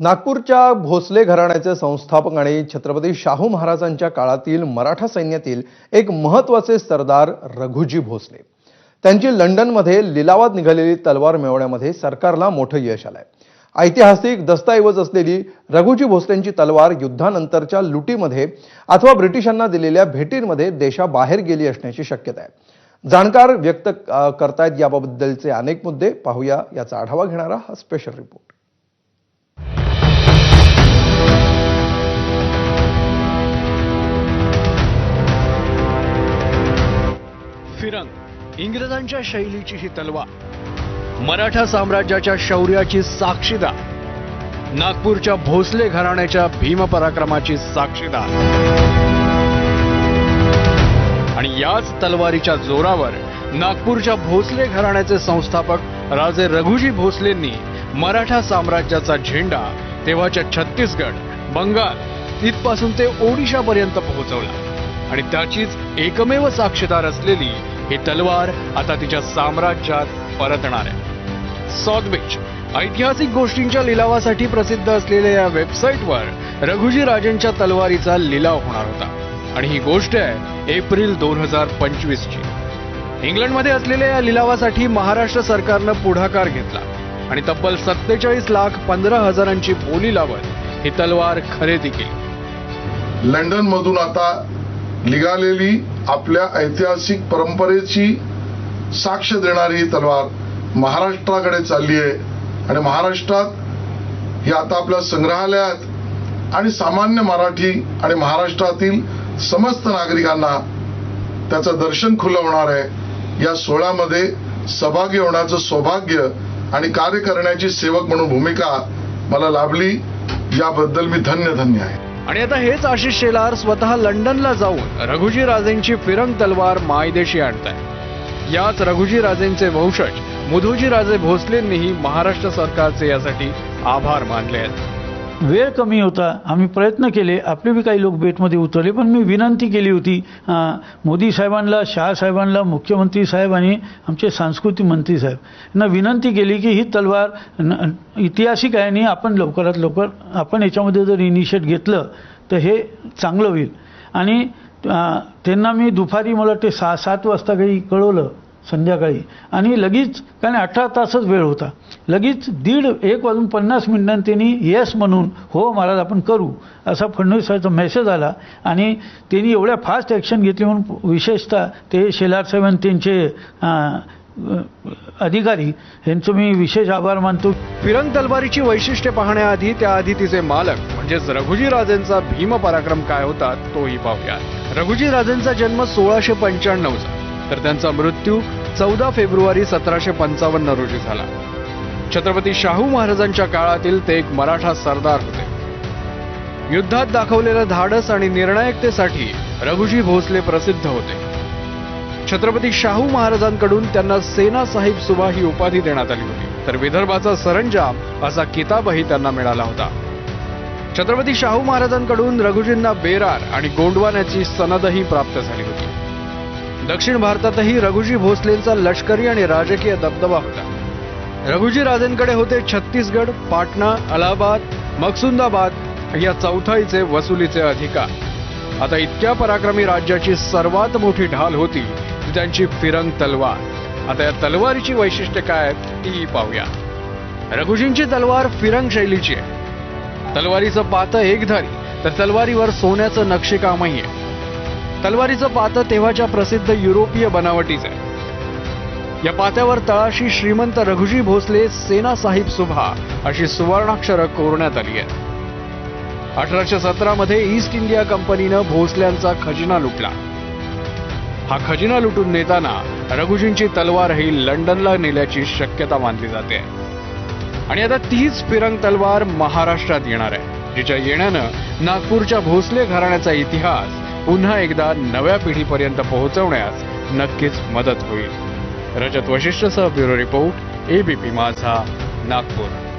नागपूरच्या भोसले घराण्याचे संस्थापक आणि छत्रपती शाहू महाराजांच्या काळातील मराठा सैन्यातील एक महत्त्वाचे सरदार रघुजी भोसले. त्यांची लंडनमध्ये लिलावात निघालेली तलवार मिळवण्यामध्ये सरकारला मोठं यश आलंय. ऐतिहासिक दस्तऐवज असलेली रघुजी भोसलेंची तलवार युद्धानंतरच्या लुटीमध्ये अथवा ब्रिटिशांना दिलेल्या भेटींमध्ये देशाबाहेर गेली असण्याची शक्यता आहे. जाणकार व्यक्त करतायत याबद्दलचे अनेक मुद्दे पाहूया. याचा आढावा घेणारा हा स्पेशल रिपोर्ट इंग्रजांच्या शैलीची ही तलवार. मराठा साम्राज्याच्या शौर्याची साक्षीदार. नागपूरच्या भोसले घराण्याच्या भीमपराक्रमाची साक्षीदार. आणि याच तलवारीच्या जोरावर नागपूरच्या भोसले घराण्याचे संस्थापक राजे रघुजी भोसलेंनी मराठा साम्राज्याचा झेंडा तेव्हाच्या छत्तीसगड बंगाल इथपासून ते ओडिशापर्यंत पोहोचवला. आणि त्याचीच एकमेव साक्षीदार असलेली ही तलवार आता तिच्या साम्राज्यात परतणार आहे. सॉथ बीच ऐतिहासिक गोष्टींच्या लिलावासाठी प्रसिद्ध असलेल्या या वेबसाईटवर रघुजी राजेंच्या तलवारीचा लिलाव होणार होता. आणि ही गोष्ट आहे एप्रिल दोन हजार पंचवीस ची. इंग्लंडमध्ये असलेल्या या लिलावासाठी महाराष्ट्र सरकारनं पुढाकार घेतला. आणि तब्बल सत्तेचाळीस लाख पंधरा हजारांची बोली लावत ही तलवार खरेदी केली. लंडन मधून आता निघालेली आपल्या ऐतिहासिक परंपरेची साक्ष देणारी ही तलवार महाराष्ट्राकडे चालली आहे. आणि महाराष्ट्रात ही आता आपल्या संग्रहालयात आणि सामान्य मराठी आणि महाराष्ट्रातील समस्त नागरिकांना त्याचं दर्शन खुलं होणार आहे. या सोहळ्यामध्ये सहभागी होण्याचं सौभाग्य आणि कार्य करण्याची सेवक म्हणून भूमिका मला लाभली. याबद्दल मी धन्य धन्य आहे. आणि आता हेच आशिष शेलार स्वतः लंडनला जाऊन रघुजी राजेंची फिरंग तलवार मायदेशी आणताय. याच रघुजी राजेंचे वंशज मुधोजी राजे भोसलेंनीही महाराष्ट्र सरकारचे यासाठी आभार मानले आहेत. वेळ कमी होता आम्ही प्रयत्न केले आपले बी काही लोक बेटमध्ये उतरले पण मी विनंती केली होती मोदी साहेबांना शाह साहेबांना मुख्यमंत्री साहेब आणि आमचे सांस्कृतिक मंत्री साहेब यांना विनंती केली की ही तलवार ऐतिहासिक आहे आणि आपण लवकरात लवकर आपण याच्यामध्ये जर इनिशिएट घेतलं तर हे चांगलं होईल. आणि त्यांना मी दुपारी मला वाटते सहा सात वाजता काही कळवलं संध्याकाळी. आणि लगेच कारण अठरा तासच वेळ होता. लगेच दीड एक वाजून पन्नास मिनिटांनी त्यांनी येस म्हणून हो महाराज आपण करू असा फडणवीसाचा मेसेज आला. आणि त्यांनी एवढ्या फास्ट ॲक्शन घेतली म्हणून विशेषतः ते शेलार साहेब आणि त्यांचे अधिकारी यांचं मी विशेष आभार मानतो. फिरंग तलवारीची वैशिष्ट्ये पाहण्याआधी त्याआधी तिचे मालक म्हणजेच रघुजी राजेंचा भीम पराक्रम काय होता तोही पाहूया रघुजी राजेंचा जन्म सोळाशे पंच्याण्णवचा तर त्यांचा मृत्यू चौदा फेब्रुवारी सतराशे पंचावन्न रोजी झाला. छत्रपती शाहू महाराजांच्या काळातील ते एक मराठा सरदार होते. युद्धात दाखवलेलं धाडस आणि निर्णायकतेसाठी रघुजी भोसले प्रसिद्ध होते. छत्रपती शाहू महाराजांकडून त्यांना सेना साहिब सुभा ही उपाधी देण्यात आली होती. तर विदर्भाचा सरंजाम असा किताबही त्यांना मिळाला होता. छत्रपती शाहू महाराजांकडून रघुजींना बेरार आणि गोंडवान्याची सनदही प्राप्त झाली होती. दक्षिण भारतातही रघुजी भोसलेंचा लष्करी आणि राजकीय दबदबा होता. रघुजी राजेंकडे होते छत्तीसगड पाटणा अलाहाबाद मकसुंदाबाद या चौथाईचे वसुलीचे अधिकार. आता इतक्या पराक्रमी राज्याची सर्वात मोठी ढाल होती ती त्यांची फिरंग तलवार. आता या तलवारीची वैशिष्ट्य काय आहेत पाहूया. रघुजींची तलवार फिरंग शैलीची आहे. तलवारीचं पातं एकधारी तर तलवारीवर सोन्याचं नक्षीकामही आहे. तलवारीचं पातं तेव्हाच्या प्रसिद्ध युरोपीय बनावटीचं आहे. या पात्यावर तळाशी श्रीमंत रघुजी भोसले सेना साहिब सुभा अशी सुवर्णाक्षरं कोरण्यात आली आहेत. अठराशे सतरा मध्ये ईस्ट इंडिया कंपनीनं भोसल्यांचा खजिना लुटला. हा खजिना लुटून नेताना रघुजींची तलवार ही लंडनला नेल्याची शक्यता मानली जाते. आणि आता तीच फिरंग तलवार महाराष्ट्रात येणार आहे जिच्या येण्यानं नागपूरच्या भोसले घराण्याचा इतिहास पुन्हा एकदा नव्या पिढीपर्यंत पोहोचवण्यास नक्कीच मदत होईल. Rajat वशिष्ठसह bureau report ABP Majha Nagpur.